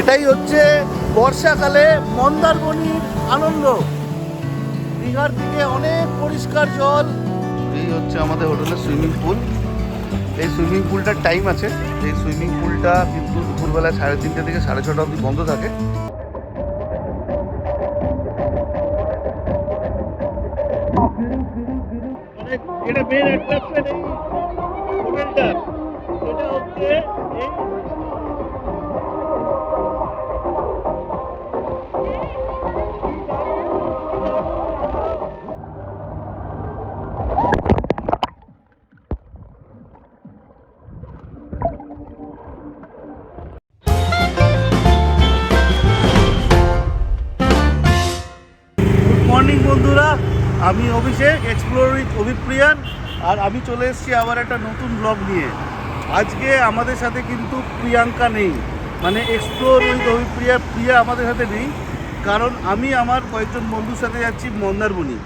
এটাই হচ্ছে বর্ষাকালে মন্দারমণির আনন্দ। দীঘার দিকে অনেক পরিষ্কার জল। এই হচ্ছে আমাদের হোটেলের সুইমিং পুল। এই সুইমিং পুলটার টাইম আছে। এই সুইমিং পুলটা কিন্তু দুপুরবেলা সাড়ে তিনটে থেকে সাড়ে ছটা অবধি বন্ধ থাকে। মর্নিং, বন্ধুরা। আমি অভিষেক এক্সপ্লোর উইথ অভিপ্রিয়ান, আর আমি চলে এসেছি আবার একটা নতুন ব্লগ নিয়ে। আজকে আমাদের সাথে কিন্তু প্রিয়াঙ্কা নেই। মানে এক্সপ্লোর উইথ অভিপ্রিয়া, প্রিয়া আমাদের সাথে নেই, কারণ আমি আমার কয়েকজন বন্ধুর সাথে যাচ্ছি মন্দারমণি।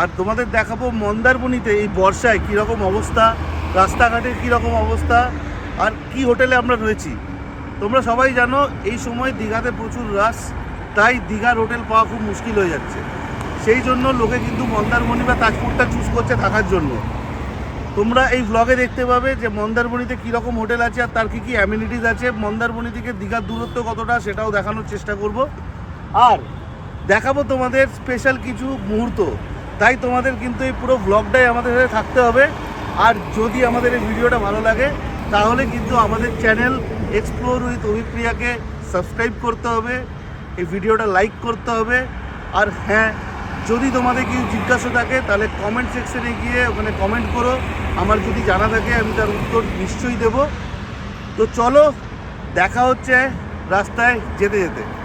আর তোমাদের দেখাবো মন্দারমণিতে এই বর্ষায় কীরকম অবস্থা, রাস্তাঘাটের কীরকম অবস্থা, আর কি হোটেলে আমরা রয়েছি। তোমরা সবাই জানো, এই সময় দীঘাতে প্রচুর রাশ, তাই দীঘার হোটেল পাওয়া খুব মুশকিল হয়ে যাচ্ছে। সেই জন্য লোকে কিন্তু মন্দারমণি বা তাজপুরটা চুজ করছে থাকার জন্য। তোমরা এই ব্লগে দেখতে পাবে যে মন্দারমণিতে কীরকম হোটেল আছে আর তার কী কী অ্যামিনিটিস আছে। মন্দারমণি থেকে দীঘার দূরত্ব কতটা সেটাও দেখানোর চেষ্টা করব। আর দেখাবো তোমাদের স্পেশাল কিছু মুহূর্ত। তাই তোমাদের কিন্তু এই পুরো ব্লগটাই আমাদের সাথে থাকতে হবে। আর যদি আমাদের এই ভিডিওটা ভালো লাগে, তাহলে কিন্তু আমাদের চ্যানেল এক্সপ্লোর উইথ অভিপ্রিয়াকে সাবস্ক্রাইব করতে হবে। এই ভিডিওটা লাইক করতে হবে। আর হ্যাঁ যদি তোমাদের কিছু জিজ্ঞাসা থাকে, তাহলে কমেন্ট সেকশনে গিয়ে ওখানে কমেন্ট করো। আমার যদি জানা থাকে, আমি তার উত্তর নিশ্চয়ই দেব। তো চলো, দেখা হচ্ছে রাস্তায় যেতে যেতে।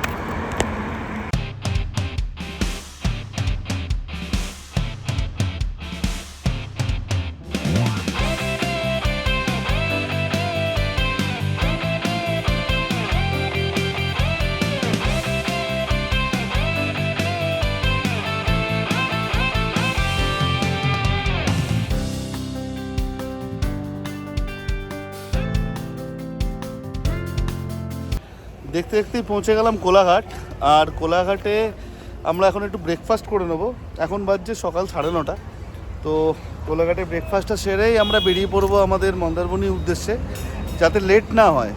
দেখতে দেখতেই পৌঁছে গেলাম কোলাঘাট। আর কোলাঘাটে আমরা এখন একটু ব্রেকফাস্ট করে নেব। এখন বাজছে সকাল সাড়ে নটা। তো কোলাঘাটে ব্রেকফাস্টটা সেরেই আমরা বেরিয়ে পড়ব আমাদের মন্দারমণির উদ্দেশ্যে, যাতে লেট না হয়।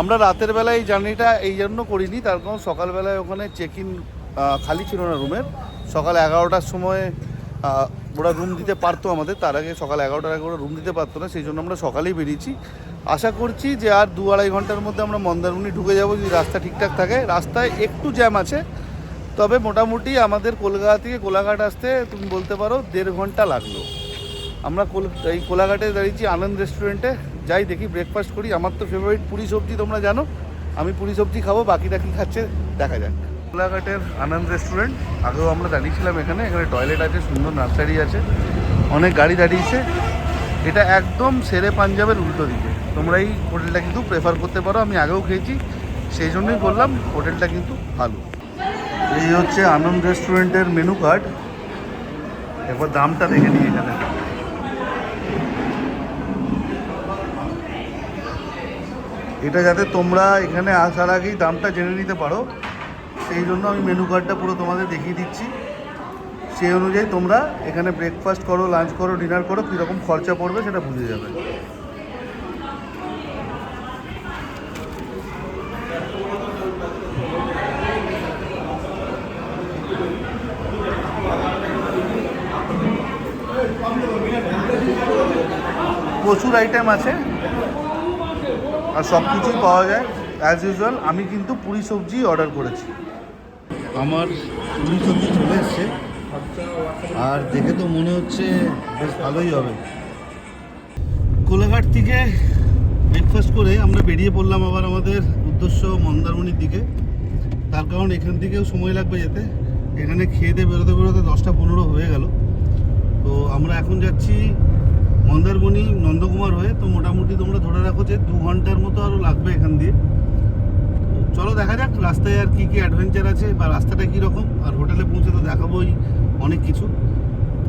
আমরা রাতের বেলায় এই জার্নিটা এই জন্য করিনি, তার কারণ সকালবেলায় ওখানে চেক ইন খালি ছিল না রুমের সকাল এগারোটার সময় ওরা রুম দিতে পারতো আমাদের, তার আগে সকাল এগারোটার আগে ওরা রুম দিতে পারতো না, সেই জন্য আমরা সকালেই বেরিয়েছি। আশা করছি যে আর দু আড়াই ঘণ্টার মধ্যে আমরা মন্দারমণি ঢুকে যাব যদি রাস্তা ঠিকঠাক থাকে। রাস্তায় একটু জ্যাম আছে, তবে মোটামুটি আমাদের কলকাতা থেকে কোলাঘাট আসতে তুমি বলতে পারো দেড় ঘণ্টা লাগল। আমরা কোল, এই কোলাঘাটে দাঁড়িয়েছি আনন্দ রেস্টুরেন্টে। যাই দেখি ব্রেকফাস্ট করি। আমার তো ফেভারিট পুরি সবজি তোমরা জানো। আমি পুরি সবজি খাব, বাকিটা কি খাচ্ছে দেখা যাক। কোলাঘাটের আনন্দ রেস্টুরেন্ট, আগেও আমরা দাঁড়িয়েছিলাম এখানে। এখানে টয়লেট আছে, সুন্দর নার্সারি আছে, অনেক গাড়ি দাঁড়িয়েছে। এটা একদম সেরে পাঞ্জাবের উল্টো দিকে। তোমরা এই হোটেলটা কিন্তু প্রেফার করতে পারো, আমি আগেও খেয়েছি, সেই জন্যই বললাম হোটেলটা কিন্তু ভালো। এই হচ্ছে আনন্দ রেস্টুরেন্টের মেনু কার্ড এবার দামটা দেখে নিই এখানে। এটা যাতে তোমরা এখানে আসার আগেই দামটা জেনে নিতে পারো, সেই জন্য আমি মেনু কার্ডটা পুরো তোমাদের দেখিয়ে দিচ্ছি। সেই অনুযায়ী তোমরা এখানে ব্রেকফাস্ট করো লাঞ্চ করো ডিনার করো, কীরকম খরচা পড়বে সেটা বুঝে যাবে। প্রচুর আইটেম আছে। আর সব কিছুই পাওয়া যায়। অ্যাজ ইউজুয়াল আমি কিন্তু পুরি সবজি অর্ডার করেছি। আমার পুরি সবজি চলে এসছে। আর দেখে তো মনে হচ্ছে বেশ ভালোই হবে। কোলাঘাট থেকে ব্রেকফাস্ট করে আমরা বেরিয়ে পড়লাম আবার আমাদের উদ্দেশ্য মন্দারমণির দিকে। তার কারণ এখান থেকেও সময় লাগবে যেতে। এখানে খেয়ে দিয়ে বেরোতে বেরোতে দশটা পনেরো হয়ে গেল। তো আমরা এখন যাচ্ছি মন্দারমণি, নন্দকুমার হয়ে তো মোটামুটি তোমরা ধরে রাখো যে দু ঘণ্টার মতো আরও লাগবে এখান দিয়ে। চলো দেখা যাক, রাস্তায় আর কী কী অ্যাডভেঞ্চার আছে বা রাস্তাটা কীরকম আর হোটেলে পৌঁছে তো দেখাবোই অনেক কিছু।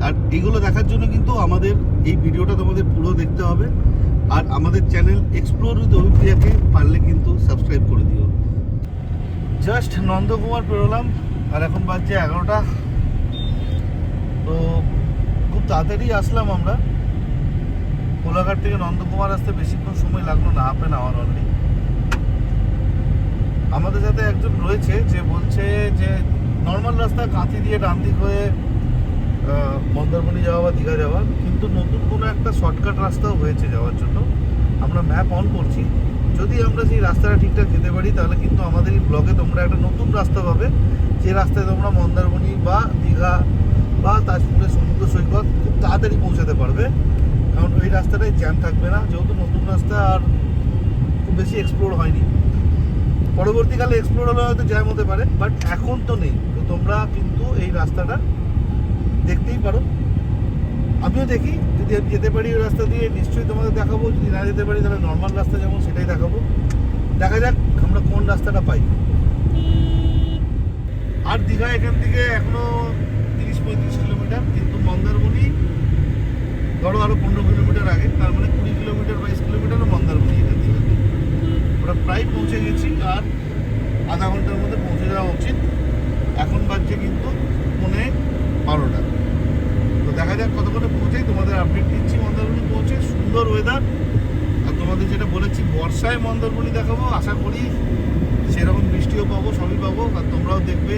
আর এগুলো দেখার জন্য কিন্তু আমাদের এই ভিডিওটা তোমাদের পুরো দেখতে হবে। আর আমাদের চ্যানেল এক্সপ্লোর উইথ অভিপ্রিয়াকে পারলে কিন্তু সাবস্ক্রাইব করে দিও। জাস্ট নন্দকুমার পেরোলাম, আর এখন বাজছে এগারোটা। তো খুব তাড়াতাড়ি আসলাম আমরা। কোলাঘাট থেকে নন্দকুমার আসতে বেশিক্ষণ সময় লাগল না হাফ অ্যান আওয়ার অনলি আমাদের সাথে একজন রয়েছে, যে বলছে যে নর্মাল রাস্তা কাঁথি দিয়ে ডান হয়ে মন্দারমণি যাওয়া বা দীঘা যাওয়া, কিন্তু নতুন কোনো একটা শর্টকাট রাস্তাও হয়েছে যাওয়ার জন্য। আমরা ম্যাপ অন করছি। যদি আমরা সেই রাস্তাটা ঠিকঠাক যেতে পারি, তাহলে কিন্তু আমাদের এই ব্লগে তোমরা একটা নতুন রাস্তা পাবে। যে রাস্তায় তোমরা মন্দারমণি বা দীঘা বা তাজপুরের সমুদ্র সৈকত খুব তাড়াতাড়ি পৌঁছাতে পারবে। কারণ ওই রাস্তাটায় জ্যাম থাকবে না, যেহেতু নতুন রাস্তা আর খুব বেশি এক্সপ্লোর হয়নি। পরবর্তীকালে এক্সপ্লোর হলে হয়তো জ্যাম হতে পারে বাট এখন তো নেই। তো তোমরা কিন্তু এই রাস্তাটা দেখতেই পারো। আমিও দেখি, যদি আমি যেতে পারি ওই রাস্তা দিয়ে, নিশ্চয়ই তোমাদের দেখাবো। যদি না যেতে পারি, তাহলে নর্মাল রাস্তা যেমন, সেটাই দেখাবো। দেখা যাক আমরা কোন রাস্তাটা পাই। আর দীঘা এখান থেকে এখনও তিরিশ পঁয়ত্রিশ কিলোমিটার, কিন্তু মন্দারমণি ধরো আরও পনেরো কিলোমিটার আগে, তার মানে কুড়ি কিলোমিটার বাইশ কিলোমিটারও মন্দারমণি এখান থেকে আমরা প্রায় পৌঁছে গেছি আর আধা ঘণ্টার মধ্যে পৌঁছে যাওয়া উচিত। এখন বাজছে কিন্তু পৌনে বারোটা। তো দেখা যাক কতক্ষণে পৌঁছাই। তোমাদের আপডেট দিচ্ছি মন্দারমণি পৌঁছে। সুন্দর ওয়েদার আর তোমাদের যেটা বলেছি, বর্ষায় মন্দারমণি দেখাবো, আশা করি সেরকম বৃষ্টিও পাবো, সবই পাবো। আর তোমরাও দেখবে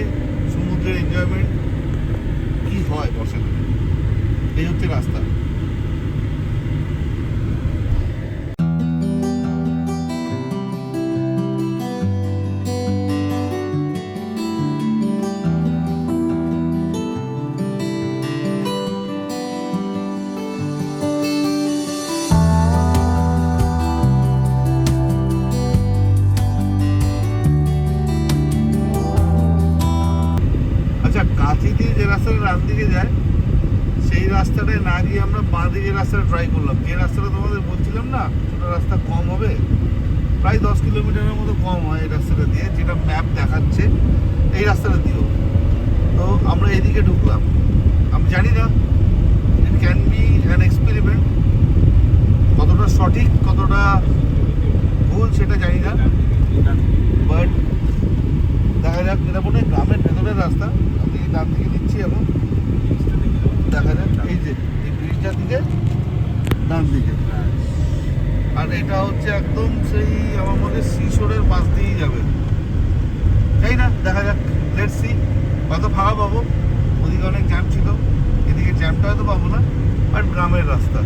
সমুদ্রের এনজয়মেন্ট কী হয় বর্ষাকালে। এই হচ্ছে রাস্তা। এই রাস্তাটা দিয়েও তো আমরা এদিকে ঢুকলাম। আমি জানি না it can be an experiment কতটা সঠিক, কতটা ভুল সেটা জানি না। বাট দেখা যাক এটা মনে গ্রামের ভেতরের রাস্তা। আমি ডান দিকে দিচ্ছি এখন। দেখা যাক, এই যে, এই ব্রিজটার দিকে, ডান দিকে। আর এটা হচ্ছে একদম সেই, আমার হয়, শিশোরের পাশ দিয়েই যাবে। তাই না, দেখা যাক লেট সি হয়তো ফাঁকা পাবো। ওদিকে অনেক জ্যাম ছিল। এদিকে জ্যামটা হয়তো পাবো না বাট গ্রামের রাস্তা।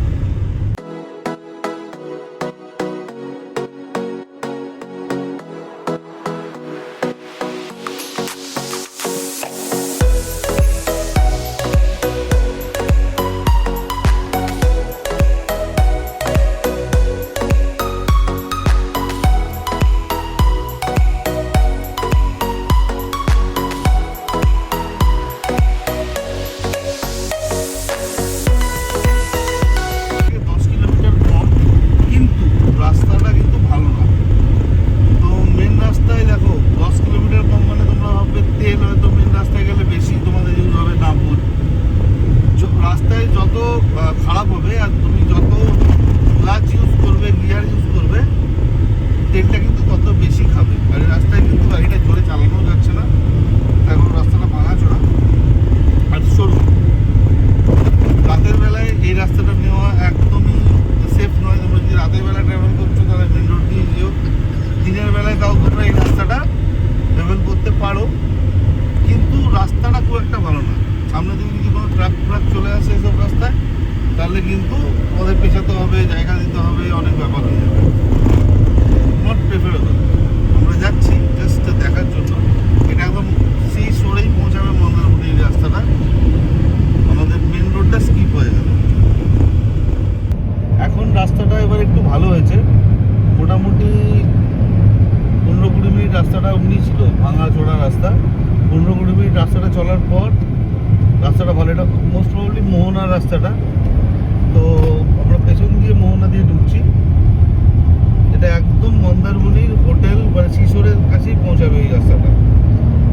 পৌঁছাবে এই রাস্তাটা।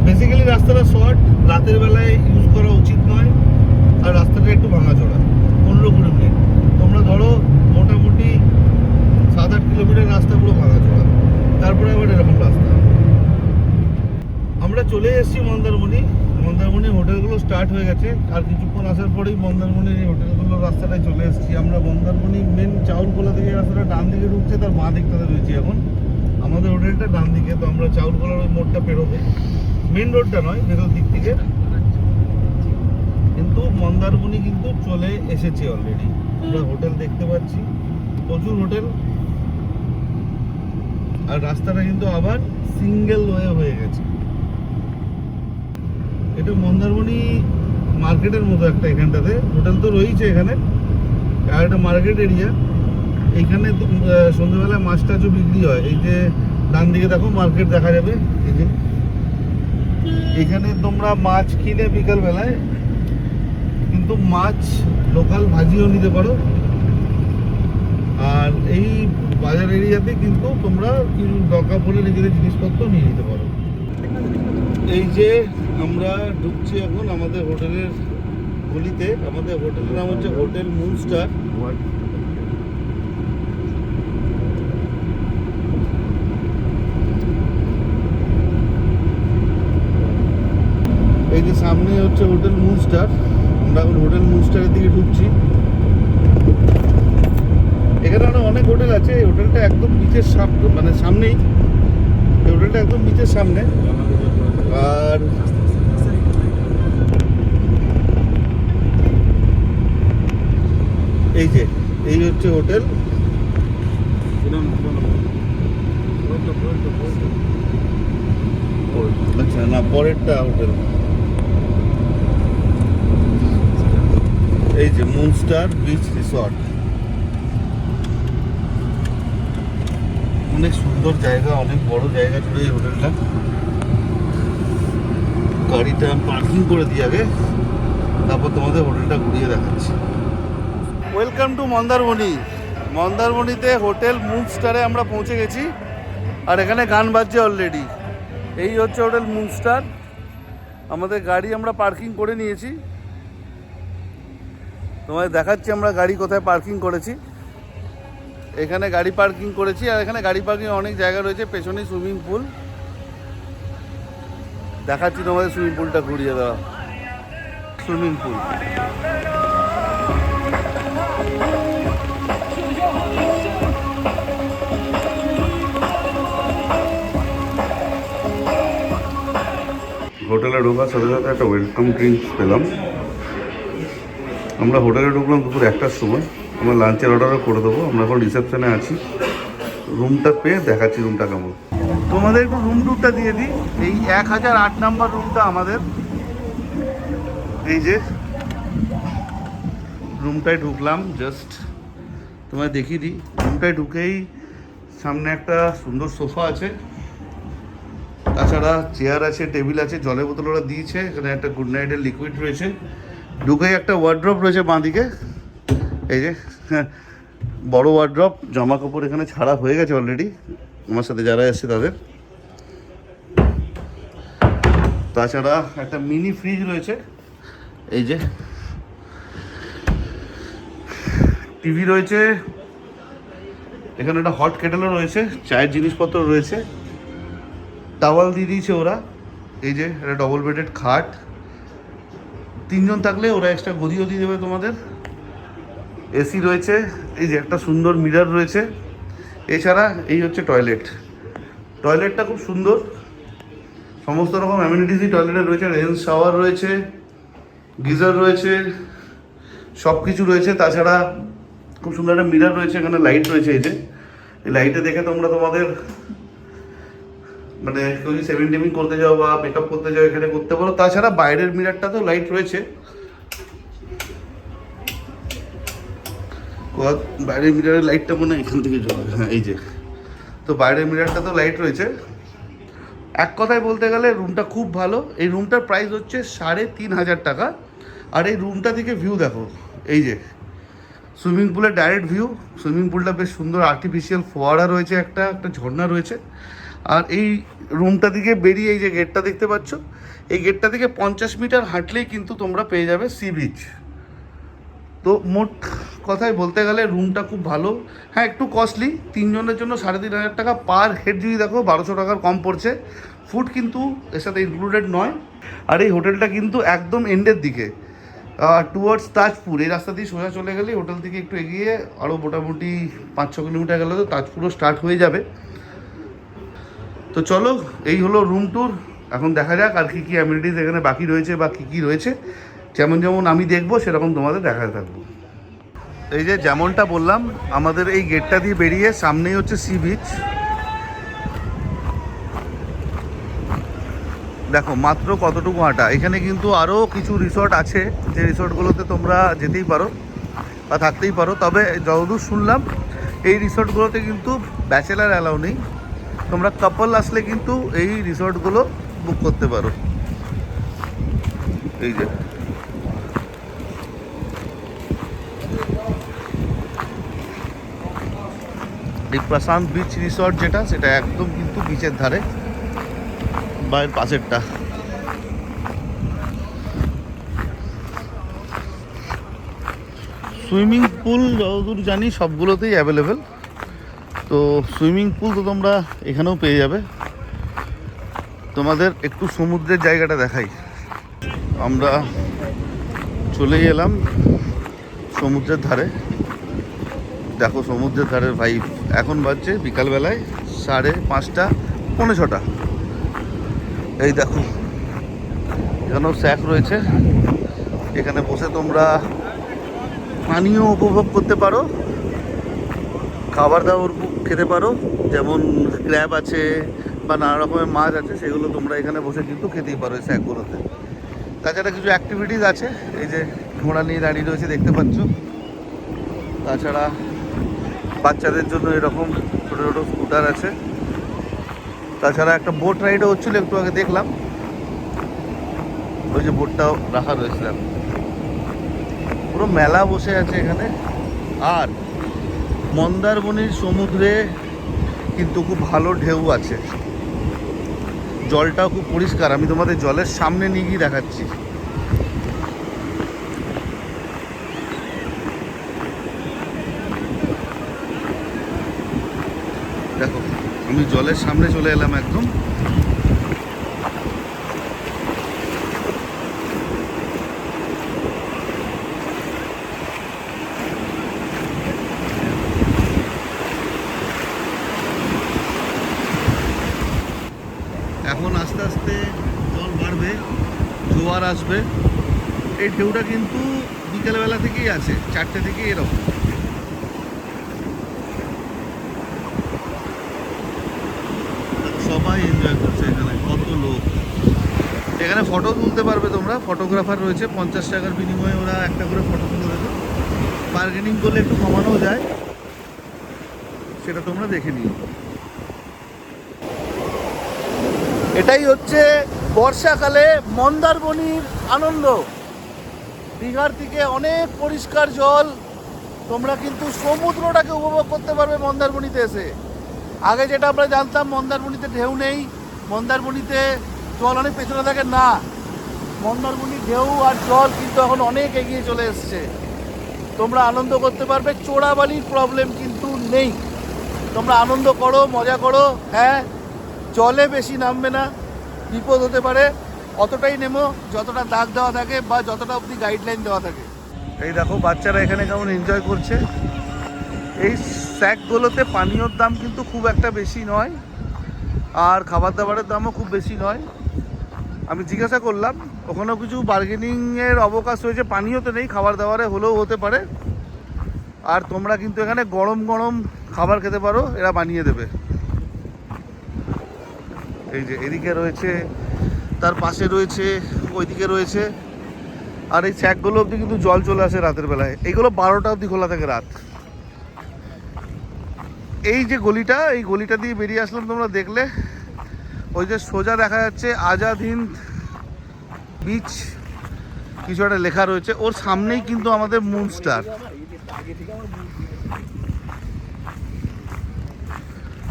বেসিক্যালি রাস্তাটা শর্ট রাতের বেলায় ইউজ করা উচিত নয়, আর রাস্তাটা একটু ভাঙা চড়া পনেরো কুড়ি মিনিট। তোমরা ধরো মোটামুটি সাত আট কিলোমিটার রাস্তা পুরো ভাঙা চড়া তারপরে আবার এরকম রাস্তা। আমরা চলে এসেছি মন্দারমণি। মন্দারমণি হোটেলগুলো স্টার্ট হয়ে গেছে, আর কিছুক্ষণ আসার পরেই মন্দারমণির এই হোটেলগুলোর রাস্তাটায় চলে এসেছি। আমরা মন্দারমণি মেন চাউলকোলা থেকে রাস্তাটা ডান দিকে ঢুকছে, তার বাঁ দিকটাতে রয়েছি এখন। আমাদের হোটেলটা ডান দিকে, তো আমরা চাউলকোলার ওই মোড়টা পেরোবো। মেন রোডটা নয়, ভেতর দিক থেকে। কিন্তু মন্দারমণি কিন্তু চলে এসেছে অলরেডি আমরা হোটেল দেখতে পাচ্ছি। প্রচুর হোটেল। আর রাস্তাটা কিন্তু আবার সিঙ্গেল ওয়ে হয়ে গেছে। এটা মন্দারমণি মার্কেটের মতো একটা এখানটাতে। হোটেল তো রয়েছে এখানে। আর একটা মার্কেট এরিয়া আহ, সন্ধ্যেবেলায় মাছ টাছও বিক্রি হয়। এই যে ডান দিকে দেখো মার্কেট দেখা যাবে এই যে। এখানে তোমরা মাছ কিনে বিকালবেলায় কিন্তু মাছ লোকাল ভাজিও নিতে পারো। আর এই বাজার এরিয়াতে কিন্তু তোমরা কিছু দরকার পড়লে নিজেদের জিনিসপত্র নিয়ে নিতে পারো। এই যে আমরা ঢুকছি এখন আমাদের হোটেলের গলিতে। আমাদের হোটেলের নাম হচ্ছে হোটেল মুনস্টার। যে সামনে হচ্ছে হোটেল মুনস্টার। আমরা এখন হোটেল মুনস্টারের দিকে ঢুকছি। এখানে অনেক হোটেল আছে। এই হোটেলটা একদম বিচের সামনে মানে সামনেই। এই হোটেলটা একদম বিচের সামনে। আর এই যে, এই হচ্ছে হোটেল। আচ্ছা না, পরেরটা হোটেল। এই যে মুনস্টার বিচ রিসর্ট অনেক সুন্দর জায়গা, অনেক বড় জায়গা জুড়ে এই হোটেলটা। গাড়িটা পার্কিং করে দিয়ে আগে তারপর তোমাদের হোটেলটা ঘুরিয়ে দেখাচ্ছি। Welcome to Mandarmani. মন্দারমণিতে হোটেল মুনস্টারে আমরা পৌঁছে গেছি, আর এখানে গান বাজছে অলরেডি এই হচ্ছে হোটেল মুনস্টার আমাদের গাড়ি আমরা পার্কিং করে নিয়েছি। তোমায় দেখাচ্ছি, আমরা গাড়ি কোথায় পার্কিং করেছি। এখানে গাড়ি পার্কিং করেছি, আর এখানে গাড়ি পার্কিং অনেক জায়গা রয়েছে, পেছনেই সুইমিং পুল দেখাচ্ছি তোমাদের সুইমিং পুলটা ঘুরিয়ে দেওয়া সুইমিং পুল হোটেলে ঢোকার সাথে সাথে একটা ওয়েলকাম ড্রিঙ্কস পেলাম। আমরা হোটেলে ঢুকলাম দুপুর একটার সময়। আমরা লাঞ্চের অর্ডারও করে দেবো। আমরা এখন রিসেপশনে আছি। রুমটা পেয়ে দেখাচ্ছি রুমটা কেমন। তোমাদের একটু রুম টুরটা দিয়ে দিই। এই এক হাজার আট নাম্বার রুমটা আমাদের। এই যে রুমটায় ঢুকলাম জাস্ট তোমায় দেখিয়ে দিই। রুমটায় ঢুকেই সামনে একটা সুন্দর সোফা আছে। তাছাড়া চেয়ার আছে, টেবিল আছে, জলের বোতল ওরা দিয়েছে। এখানে একটা গুড নাইটের লিকুইড রয়েছে। ঢুকেই একটা ওয়ার্ড্রপ রয়েছে বাঁদিকে। এই যে হ্যাঁ, বড় ওয়ার্ড্রপ জামা কাপড় এখানে ছাড়া হয়ে গেছে অলরেডি আমার সাথে যারা এসছে তাদের। তাছাড়া একটা মিনি ফ্রিজ রয়েছে। এই যে টিভি রয়েছে। এখানে একটা হট কেটেলও রয়েছে চায়ের জিনিসপত্র রয়েছে। টাওয়াল দিয়ে দিয়েছে ওরা। এই যে একটা ডবল বেডেড খাট। তিনজন থাকলে ওরা এক্সট্রা গদিও দিয়ে দেবে তোমাদের। এসি রয়েছে, এই যে একটা সুন্দর মিরার রয়েছে। এছাড়া এই হচ্ছে টয়লেট টয়লেটটা খুব সুন্দর। সমস্ত রকম অ্যামিনিটিসই টয়লেটে রয়েছে রেঞ্জ শাওয়ার রয়েছে, গিজার রয়েছে সব কিছু রয়েছে। তাছাড়া খুব সুন্দর একটা মিরার রয়েছে, এখানে লাইট রয়েছে এই যে। এই লাইটে দেখে তোমরা তোমাদের মানে যদি সেভিং টেভিং করতে যাও বা মেকআপ করতে যাও, এখানে করতে পারো। তাছাড়া বাইরের মিরারটাতেও লাইট রয়েছে। বাইরের মিরারের লাইটটা মনে হয় এখান থেকে হ্যাঁ এই যে। তো বাইরের মিরারটা তো লাইট রয়েছে। এক কথায় বলতে গেলে রুমটা খুব ভালো। এই রুমটার প্রাইস হচ্ছে সাড়ে তিন হাজার টাকা। আর এই রুমটা থেকে ভিউ দেখো। এই যে সুইমিং পুলের ডাইরেক্ট ভিউ সুইমিং পুলটা বেশ সুন্দর আর্টিফিশিয়াল ফোয়ারা রয়েছে একটা একটা ঝর্ণা রয়েছে। আর এই রুমটা দিকে বেরিয়ে এই যে গেটটা দেখতে পাচ্ছ, এই গেটটা থেকে পঞ্চাশ মিটার হাঁটলেই কিন্তু তোমরা পেয়ে যাবে সি বিচ তো মোট কথায় বলতে গেলে রুমটা খুব ভালো। হ্যাঁ একটু কস্টলি তিনজনের জন্য সাড়ে তিন হাজার টাকা পার হেড যদি দেখো, বারোশো টাকার কম পড়ছে। ফুড কিন্তু এর সাথে ইনক্লুডেড নয়। আর এই হোটেলটা কিন্তু একদম এন্ডের দিকে। টুয়ার্ডস তাজপুর, এই রাস্তা দিয়ে সোজা চলে গেলে হোটেল থেকে একটু এগিয়ে আরও মোটামুটি পাঁচ ছ কিলোমিটার গেলে তো তাজপুরও স্টার্ট হয়ে যাবে। তো চলো, এই হলো রুম ট্যুর এখন দেখা যাক আর কী কী অ্যামিনিটিস এখানে বাকি রয়েছে বা কী কী রয়েছে। যেমন যেমন আমি দেখব, সেরকম তোমাদের দেখাতে থাকব। এই যে যেমনটা বললাম, আমাদের এই গেটটা দিয়ে বেরিয়ে সামনেই হচ্ছে সি বিচ দেখো, মাত্র কতটুকু হাঁটা এখানে কিন্তু আরও কিছু রিসর্ট আছে। যে রিসর্টগুলোতে তোমরা যেতেই পারো বা থাকতেই পারো। তবে যতদূর শুনলাম, এই রিসর্টগুলোতে কিন্তু ব্যাচেলার অ্যালাউ নেই। তোমরা কাপল আসলে কিন্তু এই রিসর্টগুলো বুক করতে পারো। এই যে। এই প্রশান্ত বিচ রিসর্ট যেটা, সেটা একদম কিন্তু বিচের ধারে, বা এর পাশেরটা। সুইমিং পুল যতদূর জানি সবগুলোতেই অ্যাভেলেবেল তো সুইমিং পুল তো তোমরা এখানেও পেয়ে যাবে। তোমাদের একটু সমুদ্রের জায়গাটা দেখাই। আমরা চলেই এলাম সমুদ্রের ধারে। দেখো সমুদ্রের ধারের ভাই, এখন বাজছে বিকালবেলায় সাড়ে পাঁচটা, পৌনে ছটা। এই দেখো, এখানেও স্যাক রয়েছে। এখানে বসে তোমরা পানীয় উপভোগ করতে পারো। খাবার দাবার খেতে পারো, যেমন ক্র্যাব আছে বা নানা রকমের মাছ আছে, সেগুলো তোমরা এখানে বসে কিন্তু খেতেই পারো এই স্যাকগুলোতে তাছাড়া কিছু অ্যাক্টিভিটিস আছে, এই যে ঘোড়া নিয়ে দাঁড়িয়ে রয়েছে দেখতে পাচ্ছ। তাছাড়া বাচ্চাদের জন্য এরকম ছোটো ছোটো স্কুটার আছে। তাছাড়া একটা বোট রাইডও হচ্ছিল, একটু আগে দেখলাম। ওই যে বোটটাও রাখা রয়েছে। দেখো। পুরো মেলা বসে আছে এখানে। আর মন্দারমণির সমুদ্রে কিন্তু খুব ভালো ঢেউ আছে। জলটাও খুব পরিষ্কার। আমি তোমাদের জলের সামনে নিয়ে গিয়ে দেখাচ্ছি। দেখো, আমি জলের সামনে চলে এলাম একদম এখন আস্তে আস্তে জল বাড়বে, জোয়ার আসবে। এই ঢেউটা কিন্তু বিকেলবেলা থেকেই আছে, চারটে থেকেই এরকম। সবাই এনজয় করছে এখানে, কত লোক। এখানে ফটো তুলতে পারবে তোমরা ফটোগ্রাফার রয়েছে, পঞ্চাশ টাকার বিনিময়ে ওরা একটা করে ফটো তুলে দেবে। বার্গেনিং করলে একটু কমানো যায়, সেটা তোমরা দেখে নিও। এটাই হচ্ছে বর্ষাকালে মন্দারমণির আনন্দ। দীঘার থেকে অনেক পরিষ্কার জল। তোমরা কিন্তু সমুদ্রটাকে উপভোগ করতে পারবে মন্দারমণিতে এসে। আগে যেটা আমরা জানতাম, মন্দারমণিতে ঢেউ নেই, মন্দারমণিতে জল অনেক পেছনে থাকে, না। মন্দারমণির ঢেউ আর জল কিন্তু এখন অনেক এগিয়ে চলে এসছে। তোমরা আনন্দ করতে পারবে, চোরাবালির প্রবলেম কিন্তু নেই। তোমরা আনন্দ করো, মজা করো হ্যাঁ জলে বেশি নামবে না, বিপদ হতে পারে, অতটাই নেমো যতটা দাগ দেওয়া থাকে বা যতটা অবধি গাইডলাইন দেওয়া থাকে। এই দেখো, বাচ্চারা এখানে কেমন এনজয় করছে। এই স্যাকগুলোতে পানীয়র দাম কিন্তু খুব একটা বেশি নয়, আর খাবার দাবারের দামও খুব বেশি নয়। আমি জিজ্ঞাসা করলাম, ওখানেও কিছু বার্গেনিংয়ের অবকাশ রয়েছে পানীয়তে নেই খাবার দাবারে হলেও হতে পারে। আর তোমরা কিন্তু এখানে গরম গরম খাবার খেতে পারো, এরা বানিয়ে দেবে। এই যে এদিকে রয়েছে, তার পাশে রয়েছে, ওইদিকে রয়েছে। আর এই স্যাকগুলো অবধি কিন্তু জল চলে আসে রাতের বেলায়। এইগুলো বারোটা অবধি খোলা থাকে রাত। এই যে গলিটা, এই গলিটা দিয়ে বেরিয়ে আসলাম তোমরা দেখলে। ওই যে সোজা দেখা যাচ্ছে আজাদ হিন্দ বিচ কিছু একটা লেখা রয়েছে। ওর সামনেই কিন্তু আমাদের মুন স্টার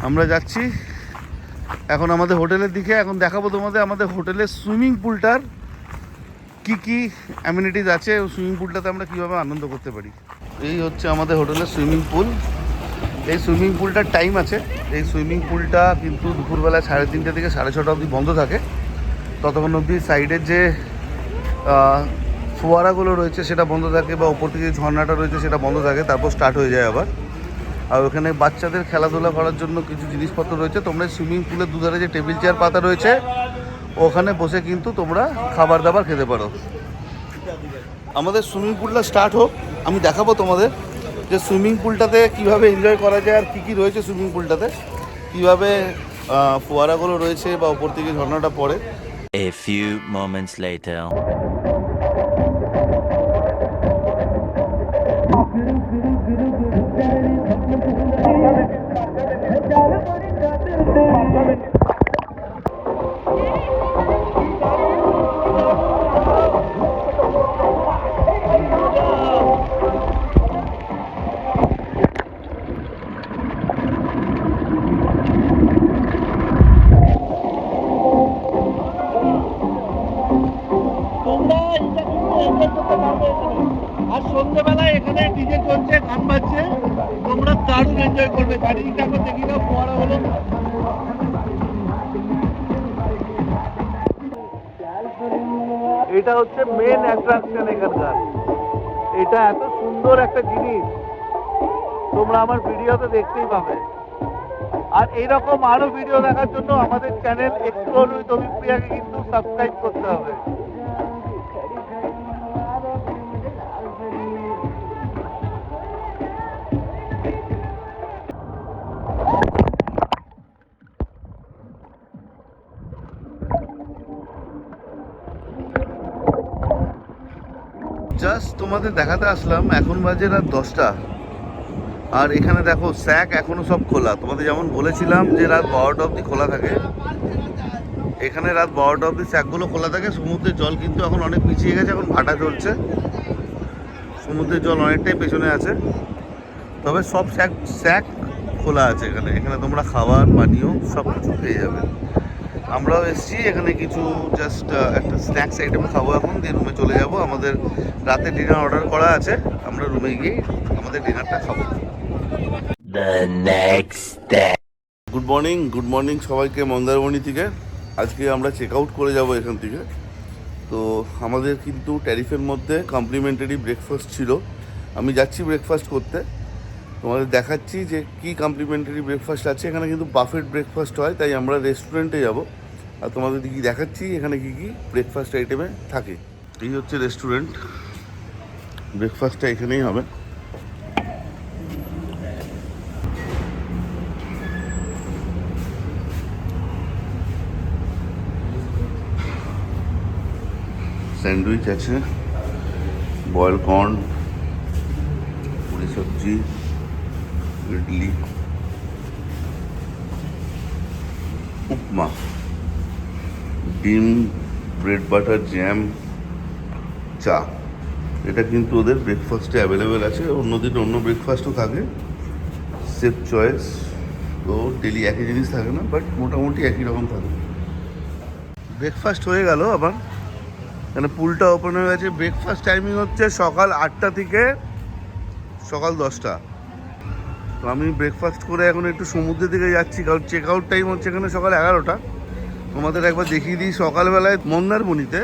আমরা যাচ্ছি এখন আমাদের হোটেলের দিকে, এখন দেখাবো তোমাদের আমাদের হোটেলের সুইমিং পুলটার কি কি অ্যামিনিটিস আছে সুইমিং পুলটাতে আমরা কীভাবে আনন্দ করতে পারি। এই হচ্ছে আমাদের হোটেলের সুইমিং পুল। এই সুইমিং পুলটার টাইম আছে। এই সুইমিং পুলটা কিন্তু দুপুরবেলা সাড়ে তিনটে থেকে সাড়ে ছটা অবধি বন্ধ থাকে। ততক্ষণ অবধি সাইডের যে ফোয়ারাগুলো রয়েছে সেটা বন্ধ থাকে বা ওপর থেকে যে ঝর্ণাটা রয়েছে সেটা বন্ধ থাকে, তারপর স্টার্ট হয়ে যায় আবার। আর ওখানে বাচ্চাদের খেলাধুলা করার জন্য কিছু জিনিসপত্র রয়েছে। তোমরা সুইমিং পুলের দুধারে যে টেবিল চেয়ার পাতা রয়েছে, ওখানে বসে কিন্তু তোমরা খাবার দাবার খেতে পারো। আমাদের সুইমিং পুলটা স্টার্ট হোক, আমি দেখাবো তোমাদের যে সুইমিং পুলটাতে কীভাবে এনজয় করা যায় আর কী কী রয়েছে সুইমিং পুলটাতে কীভাবে ফোয়ারাগুলো রয়েছে বা ওপর থেকে ঝর্ণাটা পড়ে। A few moments later. চারিদিকটা এখন দেখি না ফোয়ারা হলো। এটা হচ্ছে মেন অ্যাট্রাকশন এখানকার। এটা এত সুন্দর একটা জিনিস। তোমরা আমার ভিডিওতে দেখতেই পাবে। আর এইরকম আরও ভিডিও দেখার জন্য আমাদের চ্যানেল এক্সপ্লোর উইথ অভিপ্রিয়াকে কিন্তু সাবস্ক্রাইব করতে হবে। জাস্ট তোমাদের দেখাতে আসলাম, এখন বাজে রাত দশটা। আর এখানে দেখো স্যাক এখনও সব খোলা। তোমাদের যেমন বলেছিলাম যে রাত বারোটা অবধি খোলা থাকে। এখানে রাত বারোটা অবধি স্যাকগুলো খোলা থাকে। সমুদ্রের জল কিন্তু এখন অনেক পিছিয়ে গেছে, এখন ভাটা চলছে। সমুদ্রের জল অনেকটাই পেছনে আছে। তবে সব স্যাক স্যাক খোলা আছে এখানে। এখানে তোমরা খাবার, পানীয় সব কিছু পেয়ে যাবে। আমরাও এসেছি এখানে কিছু জাস্ট একটা স্ন্যাক্স আইটেম খাব এখন দিয়ে রুমে চলে যাব। আমাদের রাতে ডিনার অর্ডার করা আছে আমরা রুমে গিয়ে আমাদের ডিনারটা খাব। The next day. Good morning good morning সবাইকে মন্দারমণি থেকে। আজকে আমরা চেক আউট করে যাব এখান থেকে। তো আমাদের কিন্তু ট্যারিফের মধ্যে কমপ্লিমেন্টারি ব্রেকফাস্ট ছিল। আমি যাচ্ছি ব্রেকফাস্ট করতে। তোমাদের দেখাচ্ছি যে কি কমপ্লিমেন্টারি ব্রেকফাস্ট আছে। এখানে কিন্তু বাফেট ব্রেকফাস্ট হয় তাই আমরা রেস্টুরেন্টে যাব। আর তোমাদের কি দেখাচ্ছি? এখানে কি কি ব্রেকফাস্ট আইটেমে থাকে? এই হচ্ছে রেস্টুরেন্ট ব্রেকফাস্টটা এখানেই হবে। স্যান্ডউইচ আছে, বয়েল কর্ন, পুরি সবজি, ইডলি, উপমা। ডিম ব্রেড বাটার জ্যাম চা। এটা কিন্তু ওদের ব্রেকফাস্টে অ্যাভেলেবেল আছে। অন্যদিন অন্য ব্রেকফাস্টও থাকে। সেফ চয়েস তো ডেলি একই জিনিস থাকে না বাট মোটামুটি একই রকম থাকে। ব্রেকফাস্ট হয়ে গেল আবার। এখানে পুলটা ওপেন হয়ে গেছে। ব্রেকফাস্ট টাইমিং হচ্ছে সকাল আটটা থেকে সকাল দশটা। তো আমি ব্রেকফাস্ট করে এখন একটু সমুদ্রের দিকে যাচ্ছি। কারণ চেক আউট টাইম হচ্ছে এখানে সকাল এগারোটা। তোমাদের একবার দেখিয়ে দিই সকালবেলায় মন্দারমণিতে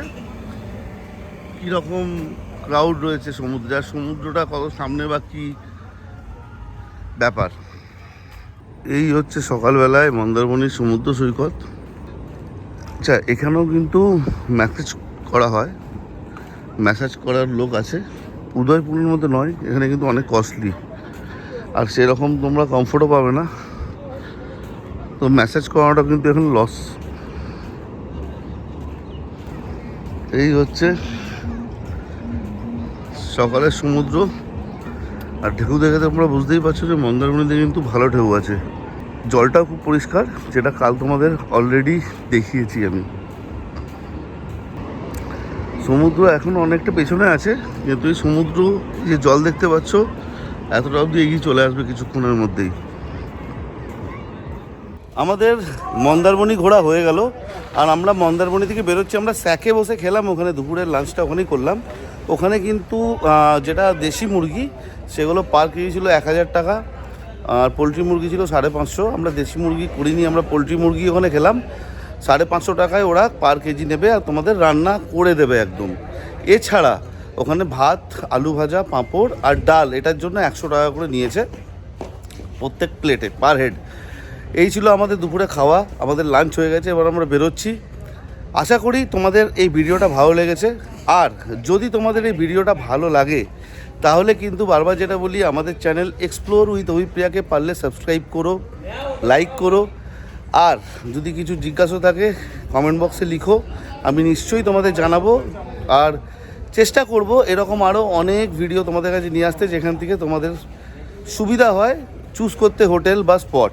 কীরকম ক্রাউড রয়েছে সমুদ্রে, আর সমুদ্রটা কত সামনে বা কী ব্যাপার? এই হচ্ছে সকালবেলায় মন্দারমণির সমুদ্র সৈকত। আচ্ছা এখানেও কিন্তু ম্যাসেজ করা হয়। ম্যাসাজ করার লোক আছে। উদয়পুরের মধ্যে নয়, এখানে কিন্তু অনেক কস্টলি আর সেরকম তোমরা কমফোর্টও পাবে না। তো ম্যাসেজ করাটা কিন্তু এখানে লস এই হচ্ছে সকালের সমুদ্র। আর ঢেউ দেখে তোমরা বুঝতেই পারছ যে মন্দারমণিতে কিন্তু ভালো ঢেউ আছে। জলটাও খুব পরিষ্কার, যেটা কাল তোমাদের অলরেডি দেখিয়েছি আমি। সমুদ্র এখন অনেকটা পেছনে আছে, কিন্তু এই সমুদ্র যে জল দেখতে পাচ্ছ, এতটা অবধি এগিয়ে চলে আসবে কিছুক্ষণের মধ্যেই। আমাদের মন্দারমণি ঘোরা হয়ে গেল, আর আমরা মন্দারমণি থেকে বেরোচ্ছি, আমরা স্যাকে বসে খেলাম, ওখানে দুপুরের লাঞ্চটা ওখানেই করলাম। ওখানে কিন্তু যেটা দেশি মুরগি, সেগুলো পার কেজি ছিল এক হাজার টাকা, আর পোলট্রি মুরগি ছিল সাড়ে পাঁচশো। আমরা দেশি মুরগি করিনি, আমরা পোলট্রি মুরগি ওখানে খেলাম। সাড়ে পাঁচশো টাকায় ওরা পার কেজি নেবে আর তোমাদের রান্না করে দেবে একদম। এছাড়া ওখানে ভাত, আলু ভাজা, পাঁপড় আর ডাল, এটার জন্য একশো টাকা করে নিয়েছে প্রত্যেক প্লেটে পার হেড এই ছিল আমাদের দুপুরে খাওয়া, আমাদের লাঞ্চ হয়ে গেছে, এবার আমরা বেরোচ্ছি। আশা করি তোমাদের এই ভিডিওটা ভালো লেগেছে। আর যদি তোমাদের এই ভিডিওটা ভালো লাগে, তাহলে কিন্তু বারবার যেটা বলি, আমাদের চ্যানেল এক্সপ্লোর উইথ অভিপ্রিয়াকে পারলে সাবস্ক্রাইব করো লাইক করো। আর যদি কিছু জিজ্ঞাসা থাকে কমেন্ট বক্সে লিখো, আমি নিশ্চয়ই তোমাদের জানাব। আর চেষ্টা করব, এরকম আরও অনেক ভিডিও তোমাদের কাছে নিয়ে আসতে, যেখান থেকে তোমাদের সুবিধা হয় চুজ করতে হোটেল বা স্পট